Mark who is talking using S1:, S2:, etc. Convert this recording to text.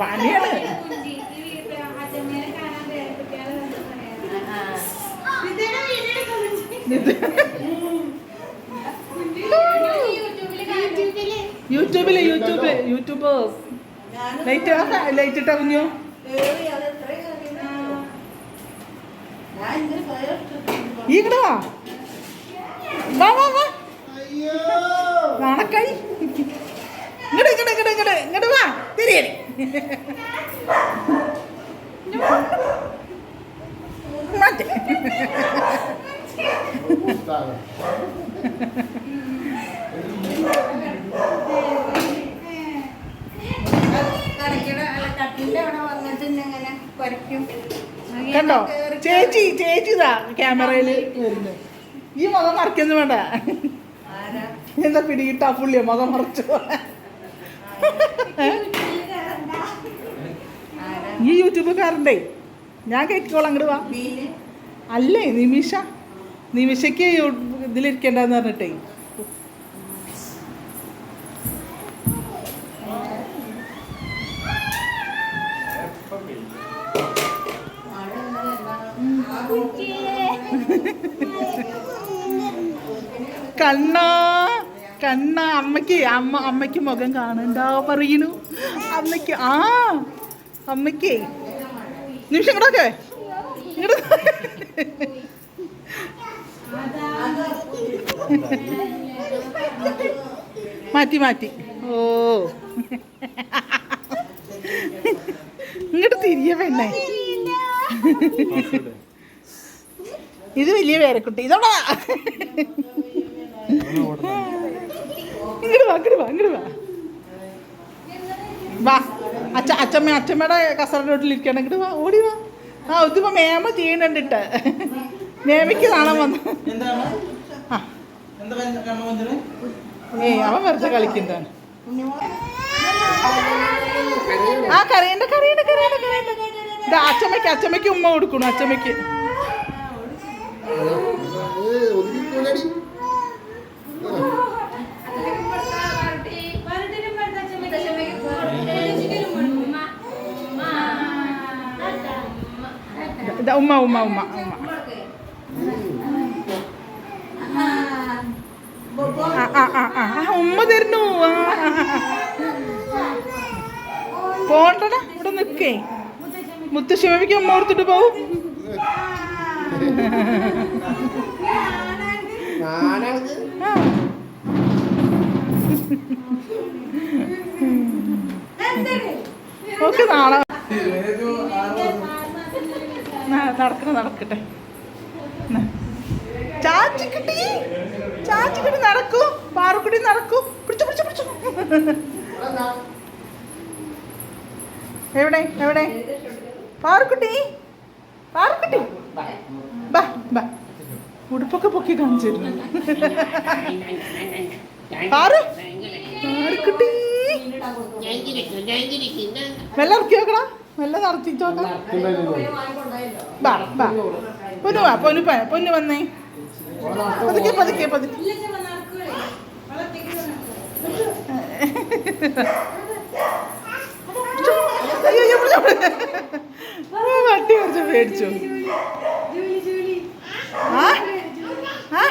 S1: പണിയാണ്. യൂട്യൂബിൽ യൂട്യൂബിൽ യൂട്യൂബേഴ്സ് ലൈറ്റ് ലൈറ്റ് ഇട്ടാ കുഞ്ഞു? ഈ കിടവാ വാ വാ വാ. നാണക്കായി ഇങ്ങോട്ട് ഇങ്ങോട്ട് ഇങ്ങോട്ട് ഇങ്ങോട്ട് ഇങ്ങോട്ട് വാ.
S2: തിരിയേ കുരയ്ക്കും
S1: കണ്ടോ? ചേച്ചി ചേച്ചി ക്യാമറയിൽ ക്യാമറയിൽ വരുന്നത് ഈ മതം മറക്കൊന്നും വേണ്ട. എന്താ പിടികിട്ടാ പുള്ളിയ മതം മറച്ചു ഈ യൂട്യൂബുകാരന്റെ. ഞാൻ കേട്ടിക്കോളാം അങ്ങോട്ട് വാ. അല്ലേ നിമിഷ? നിമിഷയ്ക്ക് ഇതിലിരിക്കേണ്ടതെന്ന് ഇതിലിരിക്കണ്ടെന്ന് പറഞ്ഞിട്ടേ. കണ്ണാ കണ്ണ അമ്മയ്ക്ക് അമ്മ അമ്മയ്ക്ക് മുഖം കാണണ്ടോ പറയണു. അമ്മയ്ക്ക് ആ അമ്മയ്ക്ക്. നിമിഷം ഇങ്ങോട്ടൊക്കെ. ഇങ്ങോട്ട്. മാറ്റി മാറ്റി. ഓ. ഇങ്ങോട്ട് തിരിയ പെണ്ണേ. ഇത് വലിയ പേരക്കുട്ടി. ഇതോടാ. ഇങ്ങോട്ട് വാ ഇങ്ങോട്ട് വാ ഇങ്ങോട്ട് വാ. വാ. അച്ഛ അച്ഛമ്മ അച്ഛമ്മയുടെ കസറിലോട്ടിലിരിക്കണം ഇരിക്കണെങ്കിൽ വാ ഓടി വാ. ആ ഇതിപ്പോ മേമ ചെയ്യണ്ടിട്ട് മേമയ്ക്ക് കാണാൻ വന്നു. ഏയ് അവൻ വെറുതെ കളിക്കുന്നതാണ്. ആ കറിയുണ്ട് കറിയുണ്ട് കറിയുണ്ട് കരയണ്ട. ഇതാ അച്ഛമ്മയ്ക്ക് അച്ഛമ്മയ്ക്ക് ഉമ്മ കൊടുക്കണു അച്ഛമ്മയ്ക്ക്. ഇതാ ഉമ്മ ഉമ്മ ഉമ്മ ഉമ്മ. ഉമ്മ തരുന്നു. പോണ്ടടാ ഇവിടെ നിൽക്കേ. മുത്തശ്ശിമയ്ക്ക് ഉമ്മ ഓർത്തിട്ട് പോവും. ഓക്കെ നാളെ. ആ, നടക്കട്ടെ നടക്കട്ടെ ന. ചാച്ചിക്കുട്ടി ചാച്ചിക്കുട്ടി നടക്കൂ പാറുക്കുട്ടി നടക്കൂ പിടിച്ചു പിടിച്ചു പിടിച്ചു എവിടെ എവിടെ പാറുക്കുട്ടി പാറുക്കുട്ടി ബാ ബാ ഉടുപ്പൊക്കെ പൊക്കി കാണിച്ചിരുന്നു പാറു പാറുക്കുട്ടി വെള്ളം ഇറക്കി നോക്കടാ നടത്തിച്ച് നോക്കണം ബാ ബാ. പൊന്നു വാ പൊന്നു പ- പൊന്നു വന്നേ. പതുക്കെ പതുക്കെ പതുക്കെ. വട്ടി കുറച്ച് പേടിച്ചു. ആ ആ.